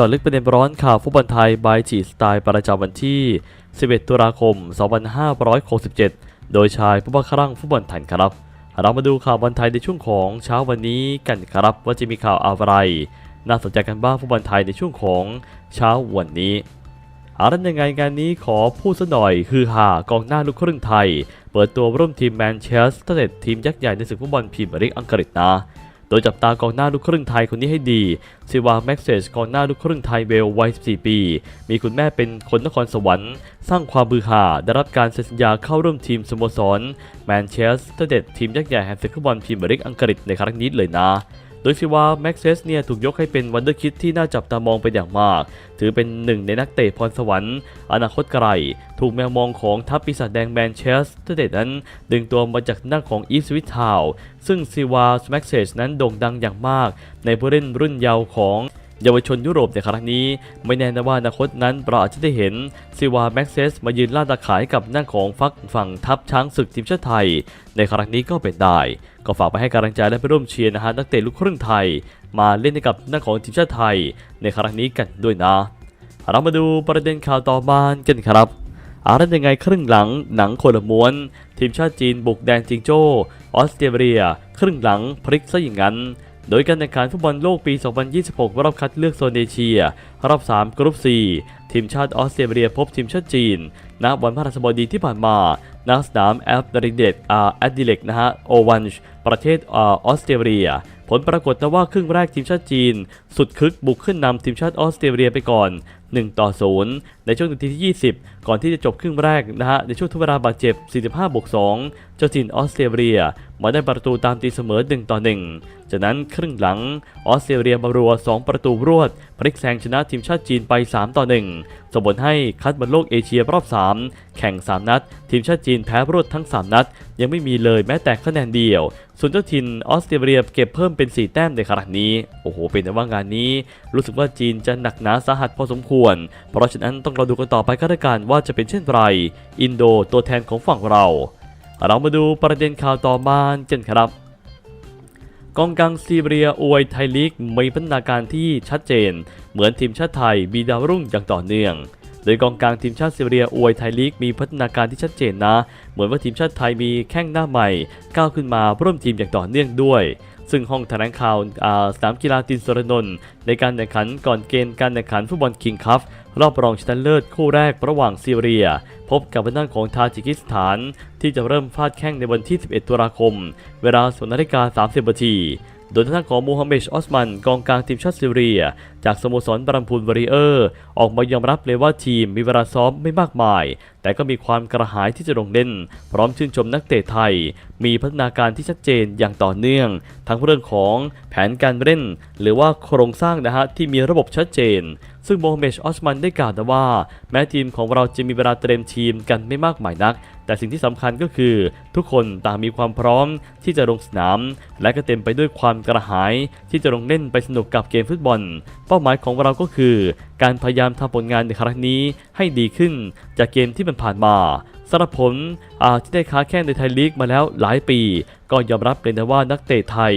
จาะลึกประเด็นร้อนข่าวฟุตบอลไทยบายจีสไตล์ประจำวันที่ 11 ตุลาคม 2567 โดยชายผู้บังคับรั่งฟุตบอลไทยครับ เรามาดูข่าวบอลไทยในช่วงของเช้าวันนี้กันครับว่าจะมีข่าวอะไร น่าสนใจกันบ้างฟุตบอลไทยในช่วงของเช้าวันนี้อารันยังไงงานนี้ขอพูดซะหน่อยคือหากองหน้าลูกครึ่งไทย เปิดตัวร่วมทีมแมนเชสเตอร์ทีมยักษ์ใหญ่ในศึกฟุตบอลพรีเมียร์ลีกอังกฤษนะ โดยจับตากองหน้าลูกครึ่งไทยคนนี้ให้ดีซิวาแม็กเซสกองหน้าลูกครึ่งไทยเวลวัย 14 ปี มีคุณแม่เป็นคนนครสวรรค์ สร้างความบือหาได้รับการเซ็นสัญญาเข้าร่วมทีมสโมสรแมนเชสเตอร์เดนทีมยักษ์ใหญ่แห่งศึกฟุตบอลพรีเมียร์ลีกอังกฤษในครั้งนี้เลยนะ โดยซิวาแม็กเซสเนี่ยถูกยกให้เป็นวันเดอร์คิดที่น่าจับตามองเป็นอย่างมาก ถือเป็นหนึ่งในนักเตะพรสวรรค์ อนาคตไกล ถูกแมวมองของทัพปีศาจแดงแมนเชสเตอร์เดนั้น ดึงตัวมาจากหน้าของอีสวิททาวซึ่งซิวาแม็กเซสนั้นโด่งดังอย่างมาก ในผู้เล่นรุ่นเยาว์ของเยาวชนยุโรปในครั้งนี้ ไม่แน่นะว่าอนาคตนั้นเราอาจจะได้เห็นซิวาแม็กเซสมายืนล่าตาขายกับหน้าของฟักฝั่งทัพช้างศึกทีมชาติไทย ในครั้งนี้ก็เป็นได้ ก็ฝากไปให้กำลังใจและไปร่วมเชียร์นะฮะนักเตะลูกครึ่งไทย มาเล่นให้กับนักของทีมชาติไทยในครั้งนี้กันด้วยนะ เรามาดูประเด็นข่าวต่อมากันครับอารันยังไงครึ่งหลังหนังคนละม้วน ทีมชาติจีนบุกแดนจิงโจ้ออสเตรเลีย ครึ่งหลังพลิกซะอย่างนั้น โดยการแข่งขันฟุตบอลโลกปี 2026 รอบคัดเลือกโซนเอเชีย รอบ 3 กรุ๊ป 4 ทีมชาติออสเตรเลียพบทีมชาติจีนณวันพฤหัสบดีที่ผ่านมาณสนามแอฟดริเดตอาแอดดิเลกนะฮะโอวันช์ประเทศอออสเตรเลีย ผลปรากฏนะว่าครึ่งแรกทีมชาติจีน สุดคึกบุกขึ้นนำทีมชาติออสเตรเลียไปก่อน 1 ต่อ 0 ในช่วงนาทีที่ 20 ก่อนที่จะจบครึ่งแรกนะฮะในช่วงทดเวลาบาดเจ็บ 45บวก2เจ้าจีนออสเตรเลีย มาได้ประตูตามตีเสมอ 1 ต่อ 1 จากนั้นครึ่งหลังออสเตรเลียมารัว 2 ประตูรวดพลิกแซงชนะทีมชาติจีนไป 3 ต่อ 1ส่งผลให้คัดบอลโลกเอเชียรอบ 3 แข่ง 3 นัด ทีมชาติจีนแพ้รวดทั้ง 3 นัด ยังไม่มีเลยแม้แต่คะแนนเดียว ส่วนเจ้าถิ่นออสเตรเลียเก็บเพิ่มเป็น 4 แต้มในครั้งนี้ โอ้โห เป็นแต่ว่างานนี้ รู้สึกว่าจีนจะหนักหนาสาหัสพอสมควร เพราะฉะนั้นต้องเรอดูกันต่อไปก็แล้วกันว่าจะเป็นเช่นไร อินโดตัวแทนของฝั่งเรา เรามาดูประเด็นข่าวต่อมากันครับ กองกลางซีเรียอวยไทยลีกมีพัฒนาการที่ชัดเจน เหมือนทีมชาติไทยมีดาวรุ่งอย่างต่อเนื่องโดยกองกลางทีมชาติซีเรียอวยไทยลีกมีพัฒนาการที่ชัดเจนนะ เหมือนว่าทีมชาติไทยมีแข้งหน้าใหม่ก้าวขึ้นมาร่วมทีมอย่างต่อเนื่องด้วย ซึ่งห้องแถลงข่าวสนามกีฬาตินสรนนท์ในการแข่งขันก่อนเกณฑ์การแข่งขันฟุตบอลคิงคัพรอบรองชนะเลิศคู่แรกระหว่างซีเรีย พบกับทางด้านของทาจิกิสถาน ที่จะเริ่มฟาดแข้งในวันที่ 11 ตุลาคม เวลาส0นาฬิกา30นาที โดยทางด้านของมูฮัมเหม็ดออสมันกองกลางทีมชาติซีเรีย จากสโมสรบรัมพูลวอริเออร์ ออกมายอมรับเลยว่าทีมมีเวลาซ้อมไม่มากมาย แต่ก็มีความกระหายที่จะลงเล่น พร้อมชื่นชมนักเตะไทย มีพัฒนาการที่ชัดเจนอย่างต่อเนื่อง ทั้งเรื่องของแผนการเล่น หรือว่าโครงสร้างนะฮะที่มีระบบชัดเจน ซึ่งโมฮัมเหม็ดออสมันได้กล่าวว่า แม้ทีมของเราจะมีเวลาเตรียมทีมกันไม่มากมายนัก แต่สิ่งที่สำคัญก็คือ ทุกคนต่างมีความพร้อมที่จะลงสนาม และก็เต็มไปด้วยความกระหาย ที่จะลงเล่นไปสนุกกับเกมฟุตบอล เป้าหมายของเราก็คือ การพยายามทำผลงานในครั้งนี้ให้ดีขึ้นจากเกมที่มันผ่านมา สำหรับผมที่ได้ค้าแข้งในไทยลีกมาแล้วหลายปี ก็ยอมรับเลยนะว่านักเตะไทย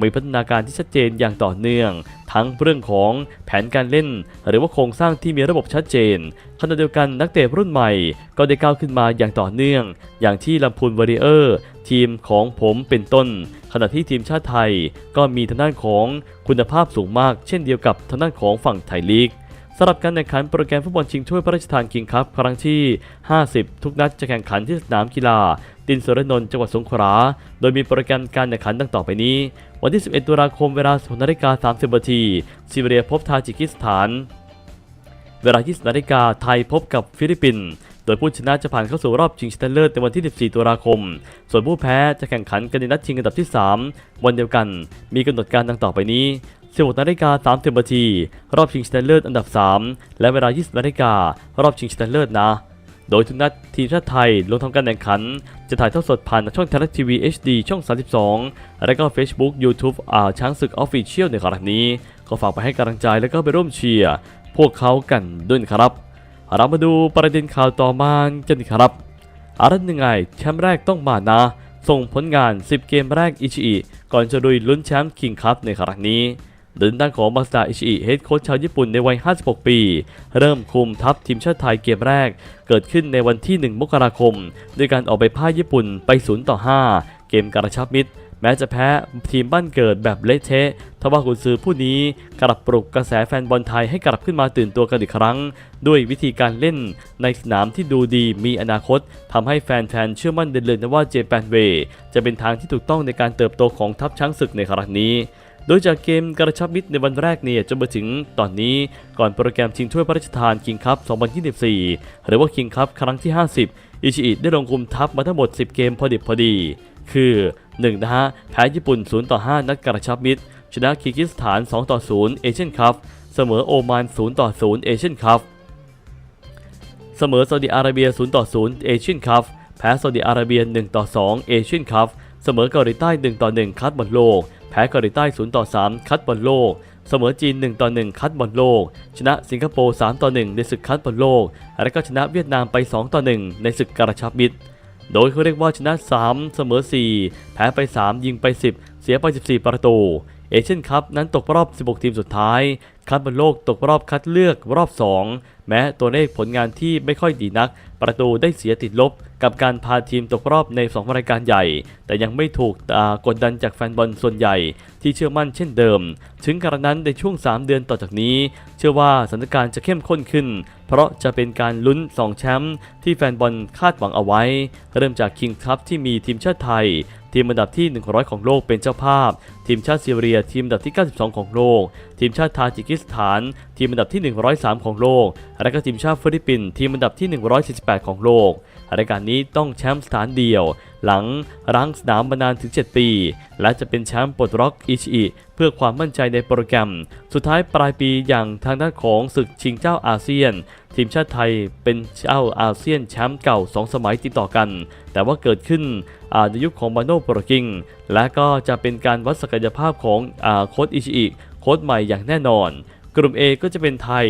มีพัฒนาการที่ชัดเจนอย่างต่อเนื่อง ทั้งเรื่องของแผนการเล่น หรือว่าโครงสร้างที่มีระบบชัดเจนขณะเดียวกันนักเตะรุ่นใหม่ก็ได้ก้าวขึ้นมาอย่างต่อเนื่อง อย่างที่ลำพูนวอริเออร์ ทีมของผมเป็นต้น ขณะที่ทีมชาติไทย ก็มีทางด้านของคุณภาพสูงมาก เช่นเดียวกับทางด้านของฝั่งไทยลีก สำหรับการแข่งขันโปรแกรมฟุตบอลชิงถ้วยพระราชทานคิงคัพครั้งที่ 50 ทุกนัดจะแข่งขันที่สนามกีฬา ตินสรนนท์จังหวัดสงขลา โดยมีโปรแกรมการแข่งขันดังต่อไปนี้ วันที่ 11 ตุลาคมเวลา2นาฬิกา30นาทีซีเรียพบทาจิกิสถาน เวลา20นาฬิกาไทยพบกับฟิลิปปินส์โดยผู้ชนะจะผ่านเข้าสู่รอบชิงชนะเลิศในวันที่ 14 ตุลาคม ส่วนผู้แพ้จะแข่งขันกันในนัดชิงอันดับที่ 3 วันเดียวกัน มีกำหนดการดังต่อไปนี้ 16นาฬิกา30นาทีรอบชิงชนะเลิศอันดับ 3 และเวลา 20นาฬิการอบชิงชนะเลิศนะ โดยทุกนัดทีมชาติไทยลงทำการแข่งขัน จะถ่ายทอดสดผ่านช่องไทยรัฐทีวี HD ช่อง 32 และก็ Facebook YouTube อ่าช้างศึกออฟฟิเชียลในครั้งนี้ ก็ฝากไปให้กำลังใจแล้วก็ไปร่วมเชียร์พวกเขากันด้วยครับ เรามาดูประเด็นข่าวต่อมากันครับอารันยังไงแชมป์แรกต้องมานะ ส่งผลงาน 10 เกมแรกอิชิอิก่อนจะลุยลุ้นแชมป์คิงคัพในครั้งนี้ โดยด้านของมาสดาอิชิอิเฮดโค้ชชาวญี่ปุ่นในวัย 56 ปี เริ่มคุมทัพทีมชาติไทยเกมแรก เกิดขึ้นในวันที่ 1 มกราคม ด้วยการออกไปพ่ายญี่ปุ่นไป 0 ต่อ 5 เกมกระชับมิตร แม้จะแพ้ทีมบ้านเกิดแบบเละเทะทว่ากุนซือผู้นี้กลับปลุกกระแสแฟนบอลไทยให้กลับขึ้นมาตื่นตัวกันอีกครั้ง ด้วยวิธีการเล่นในสนามที่ดูดีมีอนาคตทำให้แฟนๆ เชื่อมั่นเดินเลยนะว่าเจแปนเวจะเป็นทางที่ถูกต้องในการเติบโตของทัพช้างศึกในครั้งนี้ โดยจากเกมกระชับมิตรในวันแรกเนี่ยจนมาถึงตอนนี้ก่อนโปรแกรมชิงถ้วยพระราชทานคิงคัพ 2024 หรือว่าคิงคัพครั้งที่ 50 อิชิอิได้ลงคุมทัพมาทั้งหมด 10 เกมพอดิบพอดี คือ 1 นะฮะแพ้ญี่ปุ่น 0 ต่อ 5 นัดกระชับมิตร ชนะคีร์กิสถาน 2 ต่อ 0 เอเชียนคัพ เสมอโอมาน 0 ต่อ 0 เอเชียนคัพ เสมอซาอุดิอาระเบีย 0 ต่อ 0 เอเชียนคัพ แพ้ซาอุดิอาระเบีย 1 ต่อ 2 เอเชียนคัพ เสมอเกาหลีใต้ 1 ต่อ 1 คัดบอลโลก พ้เกาหลีใต้0ต่อ3คัดบอลโลก เสมอจีน1ต่อ1คัดบอลโลก ชนะสิงคโปร์3ต่อ1ในศึกคัดบอลโลก และก็ชนะเวียดนามไป2ต่อ1ในศึกกระชับมิตร โดยเขาเรียกว่าชนะ 3 เสมอ 4 แพ้ไป 3 ยิงไป 10 เสียไป 14 ประตู เอเชียนคัพนั้นตกรอบ 16 ทีมสุดท้าย คัดบอลโลกตกรอบคัดเลือกรอบ 2 แม้ตัวเลขผลงานที่ไม่ค่อยดีนัก ประตูได้เสียติดลบกับการพาทีมตกรอบใน 2 รายการใหญ่ แต่ยังไม่ถูกกดดันจากแฟนบอลส่วนใหญ่ที่เชื่อมั่นเช่นเดิม ถึงกระนั้นในช่วง 3 เดือนต่อจากนี้ เชื่อว่าสถานการณ์จะเข้มข้นขึ้น เพราะจะเป็นการลุ้น 2 แชมป์ที่แฟนบอลคาดหวังเอาไว้ เริ่มจากคิงคัพที่มีทีมชาติไทยทีมอันดับที่ 100 ของโลกเป็นเจ้าภาพ ทีมชาติซีเรีย ทีมอันดับที่ 92 ของโลก ทีมชาติทาจิกิสถาน ทีมอันดับที่ 103 ของโลก และก็ทีมชาติฟิลิปปินส์ทีมอันดับที่ 148 ของโลก รายการนี้ต้องแชมป์สถานเดียว หลังรั้งสนามมานานถึง 7 ปี และจะเป็นแชมป์ปลดล็อกอิชิอิเพื่อความมั่นใจในโปรแกรม สุดท้ายปลายปีอย่างทางด้านของศึกชิงเจ้าอาเซียน ทีมชาติไทยเป็นเจ้าอาเซียนแชมป์เก่า 2 สมัยติดต่อกัน แต่ว่าเกิดขึ้นในยุคของมาโนโปรกิง และก็จะเป็นการวัดศักยภาพของอโค้ชอิชิอิโค้ชใหม่อย่างแน่นอน กลุ่ม A ก็จะเป็นไทย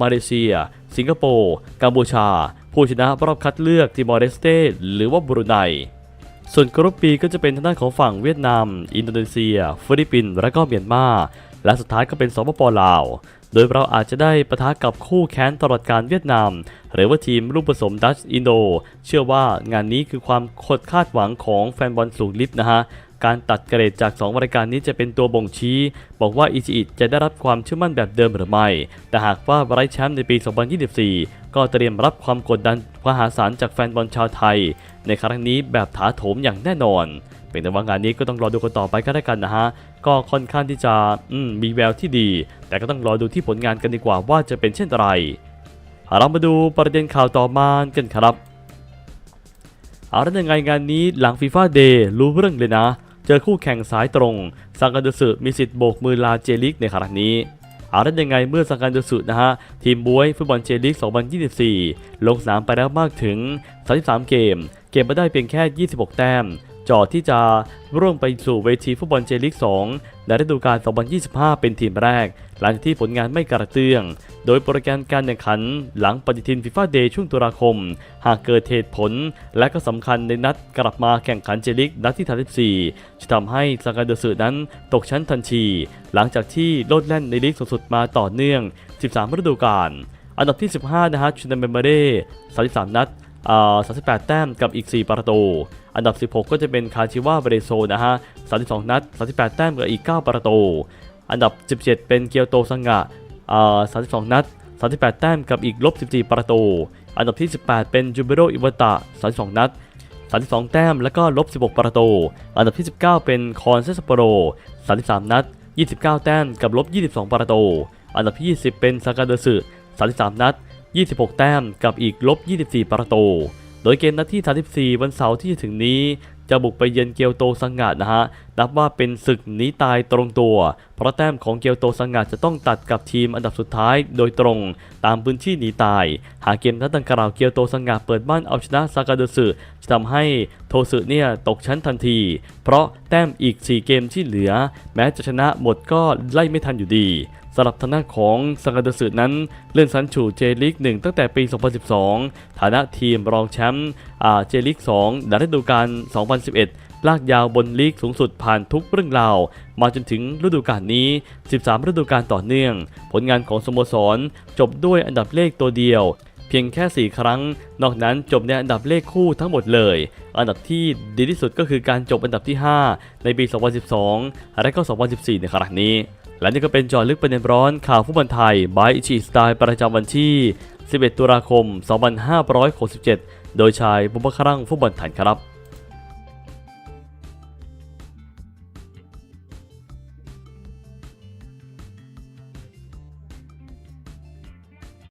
มาเลเซีย สิงคโปร์ กัมพูชา ผู้ชนะรอบคัดเลือกติมอร์เลสเตหรือว่าบรูไนส่วนกรุ๊ป B ก็จะเป็นทางด้านของฝั่งเวียดนาม อินโดนีเซีย ฟิลิปปินส์และก็เมียนมาและสุดท้ายก็เป็นสปปลาว โดยเราอาจจะได้ปะทะกับคู่แค้นตลอดการเวียดนาม หรือว่าทีมลูกผสมดัชอินโด เชื่อว่างานนี้คือความคดคาดหวังของแฟนบอลสูงลิฟต์นะฮะ การตัดเกรดจาก 2 รายการนี้จะเป็นตัวบ่งชี้ บอกว่าอิจิอิจะได้รับความเชื่อมั่นแบบเดิมหรือไม่ แต่หากว่าไร้แชมป์ในปี 2024 ก็เตรียมรับความกดดันมหาศาลจากแฟนบอลชาวไทย ในครั้งนี้แบบถาโถมอย่างแน่นอน เป็นแต่ว่างานนี้ก็ต้องรอดูกันต่อไปก็ได้กันนะฮะ ก็ค่อนข้างที่จะมมีแววที่ดี แต่ก็ต้องรอดูที่ผลงานกันดีกว่าว่าจะเป็นเช่นไรเรามาดูประเด็นข่าวต่อมากันครับเอาแล้วยังไงงานนี้หลังฟีฟ่าเดย์รู้เรื่องเลยนะ เจอคู่แข่งสายตรงซังกันโดสึมีสิทธิ์โบกมือลาเจลิกในครั้งนี้เอาได้ยังไงเมื่อซังกันโดสึนะฮะ ทีมบวยฟุตบอลเจลิก 2024 ลงสนามไปแล้วมากถึง 33 เกม เก็บมาได้เพียงแค่ 26 แต้ม จอดที่จะร่วมไปสู่เวทีฟุตบอลเจลิก2ในฤดูกาล 2025 เป็นทีมแรก หลังจากที่ผลงานไม่กระเตื้อง โดยโปรแกรมการแข่งขันหลังปฏิทินฟีฟ่าเดย์ช่วงตุลาคม หากเกิดเหตุผล และก็สำคัญในนัดกลับมาแข่งขันเจลิกนัดที่ 34 จะทำให้ซากาเดสึนั้นตกชั้นทันที หลังจากที่โลดแล่นในลีกสูงสุดมาต่อเนื่อง 13 ฤดูกาลอันดับที่ 15 นะฮะชูนาเมเบเร่33 นัด 38 แต้มกับอีก 4 ประตู อันดับ 16 ก็จะเป็นคาชิวาเบเรโซนะฮะ 32 นัด 38 แต้มกับอีก 9 ประตู อันดับ 17 เป็นเกียวโตซังกะอ่า32 นัด 38 แต้มกับอีกลบ 14 ประตู อันดับที่ 18 เป็นจูเบโรอิวตะ 32 นัด 32 แต้มแล้วก็ลบ 16 ประตู อันดับที่ 19 เป็นคอนเซสโปโร 33 นัด 29 แต้มกับลบ 22 ประตู อันดับที่ 20 เป็นซากาเดสึ33 นัด 26 แต้มกับอีกลบ 24 ประตู โดยเกมนัดที่ 34 วันเสาร์ที่จะถึงนี้ จะบุกไปเยือนเกียวโตซังงะนะฮะ นับว่าเป็นศึกหนีตายตรงตัว เพราะแต้มของเกียวโตซังงะจะต้องตัดกับทีมอันดับสุดท้ายโดยตรงตามพื้นที่หนีตาย หากเกมนัดดังกล่าวเกียวโตซังงะเปิดบ้านเอาชนะซากาโดสึจะทำให้โทสึเนี่ยตกชั้นทันที เพราะแต้มอีก 4 เกมที่เหลือ แม้จะชนะหมดก็ไล่ไม่ทันอยู่ดี สำหรับทางด้านของซังกาโดสึนั้นเลื่อนชั้นสู่เจลิก1ตั้งแต่ปี 2012 ฐานะทีมรองแชมป์เจลิก2ในฤดูกาล 2011 ลากยาวบนลีกสูงสุดผ่านทุกเรื่องราว มาจนถึงฤดูกาลนี้ 13 ฤดูกาลต่อเนื่อง ผลงานของสโมสรจบด้วยอันดับเลขตัวเดียวเพียงแค่ 4 ครั้ง นอกนั้นจบในอันดับเลขคู่ทั้งหมดเลย อันดับที่ดีที่สุดก็คือการจบอันดับที่ 5 ในปี 2012 และก็ 2014 ในครั้งนี้ และนี่ก็เป็นจอลึกประเด็นร้อนข่าวฟุตบอลไทยบายอิชิสไตล์ประจำวันที่ 11 ตุลาคม 2567 โดยชายบุพครั่งฟุตบอลไทยครับ